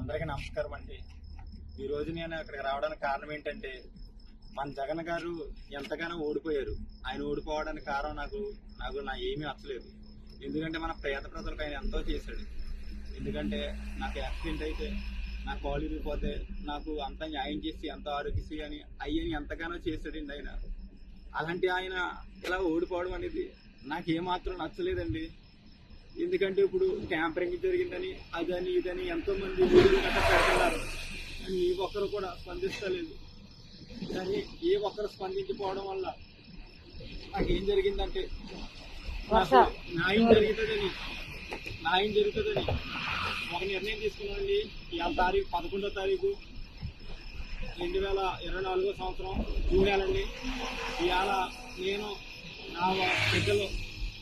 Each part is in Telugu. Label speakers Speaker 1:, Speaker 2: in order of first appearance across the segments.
Speaker 1: అందరికీ నమస్కారం అండి. ఈరోజు నేను అక్కడికి రావడానికి కారణం ఏంటంటే మన జగన్ గారు ఎంతగానో ఓడిపోయారు. ఆయన ఓడిపోవడానికి కారణం నాకు నాకు నా ఏమీ నచ్చలేదు ఎందుకంటే మన పేద ప్రజలకు ఆయన ఎంతో చేశాడు. ఎందుకంటే నాకు యాక్సిడెంట్ అయితే నా కాలు ఇరిగిపోతే నాకు అంత న్యాయం చేసి ఎంతో ఆరోగ్యశ్రీ అని అయ్యని ఎంతగానో చేశాడండి ఆయన. అలాంటి ఆయన ఇలా ఓడిపోవడం అనేది నాకు ఏమాత్రం నచ్చలేదండి. ఎందుకంటే ఇప్పుడు ట్యాంపరింగ్ జరిగిందని అదని ఇదని ఎంతో మంది పెడుతున్నారు. కానీ ఏ ఒక్కరు కూడా స్పందిస్తలేదు. కానీ ఏ ఒక్కరు స్పందించిపోవడం వల్ల నాకు ఏం జరిగిందంటే న్యాయం జరుగుతుందని న్యాయం జరుగుతుందని ఒక నిర్ణయం తీసుకున్నానండి. ఇవాళ తారీఖు పదకొండో తారీఖు రెండు వేల ఇరవై నాలుగో సంవత్సరం జూన్ ఇవాళ నేను నా బిడ్డలు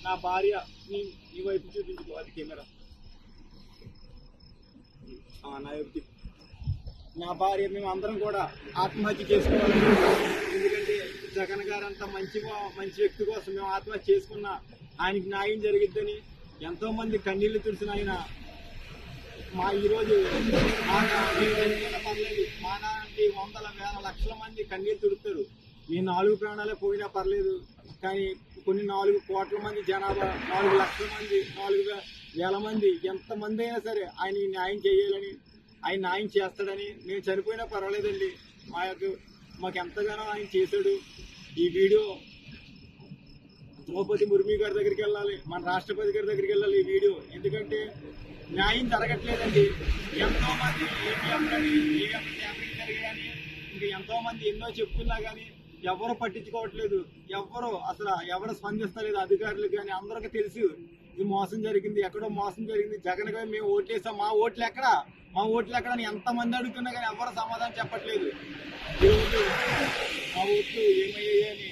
Speaker 1: నా భార్య నీ వైపు చూపించుకో అది కెమెరా. ఆ, నా వైపు నా భార్య మేము అందరం కూడా ఆత్మహత్య చేసుకోవాలి. ఎందుకంటే జగన్ గారు అంత మంచి మంచి వ్యక్తి కోసం మేము ఆత్మహత్య చేసుకున్న ఆయనకి న్యాయం జరిగిద్దని ఎంతో మంది కన్నీళ్ళు తుడిసిన ఆయన. మా ఈరోజు మా పర్లేదు మా నాన్నకి వందల వేల లక్షల మంది కన్నీళ్ళు తుడుతారు మీ నాలుగు ప్రాణాలే పోయినా పర్లేదు. కానీ కొన్ని నాలుగు కోట్ల మంది జనాభా నాలుగు లక్షల మంది నాలుగు వేల మంది ఎంతమంది అయినా సరే ఆయన న్యాయం చేయాలని ఆయన న్యాయం చేస్తాడని మేము చనిపోయినా పర్వాలేదండి. మా యొక్క మాకు ఎంతగానో ఆయన చేశాడు. ఈ వీడియో ద్రౌపది ముర్మి గారి దగ్గరికి వెళ్ళాలి మన రాష్ట్రపతి గారి దగ్గరికి వెళ్ళాలి ఈ వీడియో. ఎందుకంటే న్యాయం జరగట్లేదండి. ఎంతో మంది ఏపీఎం కానీ ఏఎం ట్యాపింగ్ ఇంకా ఎంతోమంది ఎన్నో చెప్తున్నా కానీ ఎవరు పట్టించుకోవట్లేదు. ఎవరు అసలు ఎవరు స్పందిస్తలేదు అధికారులు కానీ అందరికీ తెలుసు. ఇది మోసం జరిగింది ఎక్కడో మోసం జరిగింది. జగన్ గారు మేము ఓట్లేసాం. మా ఓట్లు ఎక్కడ? మా ఓట్లు ఎక్కడ అని ఎంతమంది అడుగుతున్నా కానీ ఎవరు సమాధానం చెప్పట్లేదు. ఈరోజు మా ఓట్లు ఏమయ్యాయని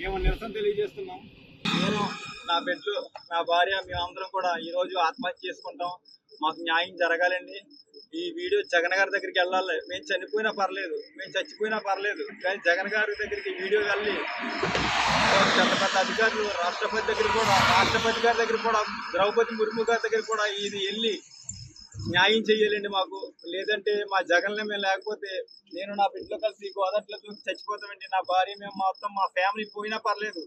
Speaker 1: మేము నిరసన తెలియజేస్తున్నాం. నేను నా బిడ్డలు నా భార్య మేమందరం కూడా ఈరోజు ఆత్మహత్య చేసుకుంటాం. మాకు న్యాయం జరగాలండి. ఈ వీడియో జగన్ గారి దగ్గరికి వెళ్ళాలి. మేము చనిపోయినా పర్లేదు. మేము చచ్చిపోయినా పర్లేదు. కానీ జగన్ గారి దగ్గరికి వీడియో వెళ్ళి పెద్ద పెద్ద అధికారులు రాష్ట్రపతి దగ్గర కూడా రాష్ట్రపతి గారి దగ్గర కూడా ద్రౌపది ముర్ము గారి దగ్గర కూడా ఇది వెళ్ళి న్యాయం చేయాలండి మాకు. లేదంటే మా జగన్లో మేము లేకపోతే నేను నా బిడ్డలో కలిసి గోదాట్లో దూకి చచ్చిపోతామండి. నా భార్య మేము మొత్తం మా ఫ్యామిలీ పోయినా పర్లేదు.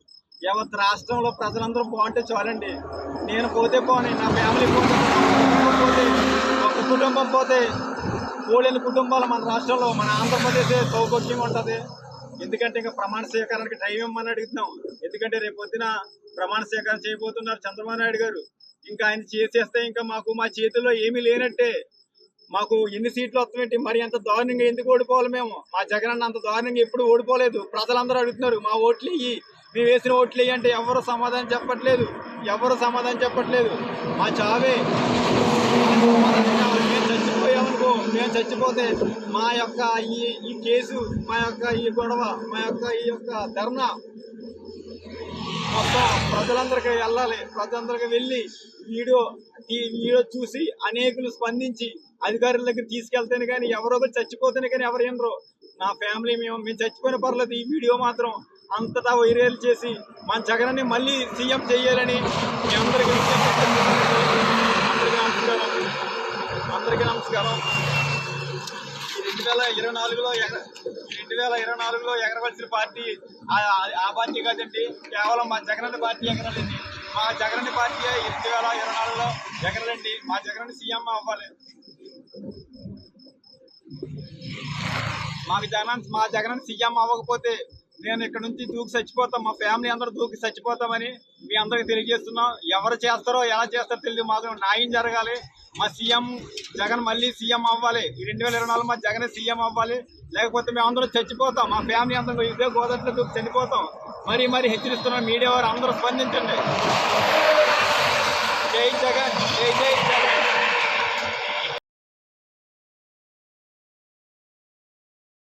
Speaker 1: యావత్ రాష్ట్రంలో ప్రజలందరూ బాగుంటే చాలండి. నేను పోతే పోనీ నా ఫ్యామిలీ పోతే కుటుంబం పోతే పోలేని కుటుంబాలు మన రాష్ట్రంలో మన ఆంధ్రప్రదేశ్ సౌభాగ్యంగా ఉంటుంది. ఎందుకంటే ఇంకా ప్రమాణ స్వీకారానికి టైం ఇవ్వమని అడుగుతున్నాం. ఎందుకంటే రేపు పొద్దున ప్రమాణ స్వీకారం చేయబోతున్నారు చంద్రబాబు నాయుడు గారు. ఇంకా ఆయన చేసేస్తే ఇంకా మాకు మా చేతుల్లో ఏమీ లేనట్టే. మాకు ఎన్ని సీట్లు వస్తామేంటి? మరి అంత దారుణంగా ఎందుకు ఓడిపోవాలి మేము? మా జగన్ అన్న అంత దారుణంగా ఎప్పుడు ఓడిపోలేదు. ప్రజలందరూ అడుగుతున్నారు మా ఓట్లు ఇయ్యి. మేము వేసిన ఓట్లు ఇయ్యి అంటే ఎవరు సమాధానం చెప్పట్లేదు. ఎవరు సమాధానం చెప్పట్లేదు. మా చావే. మేము మేము చచ్చిపోతే మా యొక్క ఈ ఈ కేసు మా యొక్క ఈ గొడవ మా యొక్క ఈ యొక్క ధర్నా మొత్తం ప్రజలందరికీ వెళ్ళాలి. ప్రజలందరికీ వెళ్ళి వీడియో ఈ వీడియో చూసి అనేకులు స్పందించి అధికారుల దగ్గర తీసుకెళ్తేనే కానీ ఎవరో ఒకరు చచ్చిపోతేనే కానీ ఎవరు వినరు. నా ఫ్యామిలీ మేము మేము చచ్చిపోయిన పర్లేదు ఈ వీడియో మాత్రం అంతటా వైరల్ చేసి మన జగన్ని మళ్ళీ సీఎం చేయాలని మీ అందరికీ విజ్ఞప్తి అందరికీ నమస్కారం అందరికీ నమస్కారం రెండు వేల ఇరవై నాలుగులో ఎగ- రెండు వేల ఇరవై నాలుగులో ఎగరవలసిన పార్టీ ఆ- పార్టీ కాదండి. కేవలం మా జగనన్న పార్టీ ఎగరాలండి. మా జగనన్న పార్టీ రెండు వేల ఇరవై నాలుగులో ఎగరాలండి. మా జగనన్న సీఎం అవ్వాలి. మాకు జగన్ మా జగన్ సీఎం అవ్వకపోతే నేను ఇక్కడ నుంచి దూకి చచ్చిపోతాం. మా ఫ్యామిలీ అందరూ దూకి చచ్చిపోతామని మీ అందరికి తెలియజేస్తున్నాం. ఎవరు చేస్తారో ఎలా చేస్తారో తెలియదు. మాకు న్యాయం జరగాలి. మా సీఎం జగన్ మళ్ళీ సీఎం అవ్వాలి. ఈ రెండు వేల ఇరవై నాలుగు మా జగన్ సీఎం అవ్వాలి. లేకపోతే మేము అందరూ చచ్చిపోతాం. మా ఫ్యామిలీ అందరూ ఇదే గోదావరిలో దూకి చనిపోతాం. మరీ మరి హెచ్చరిస్తున్నాం. మీడియా వారు అందరూ స్పందించండి.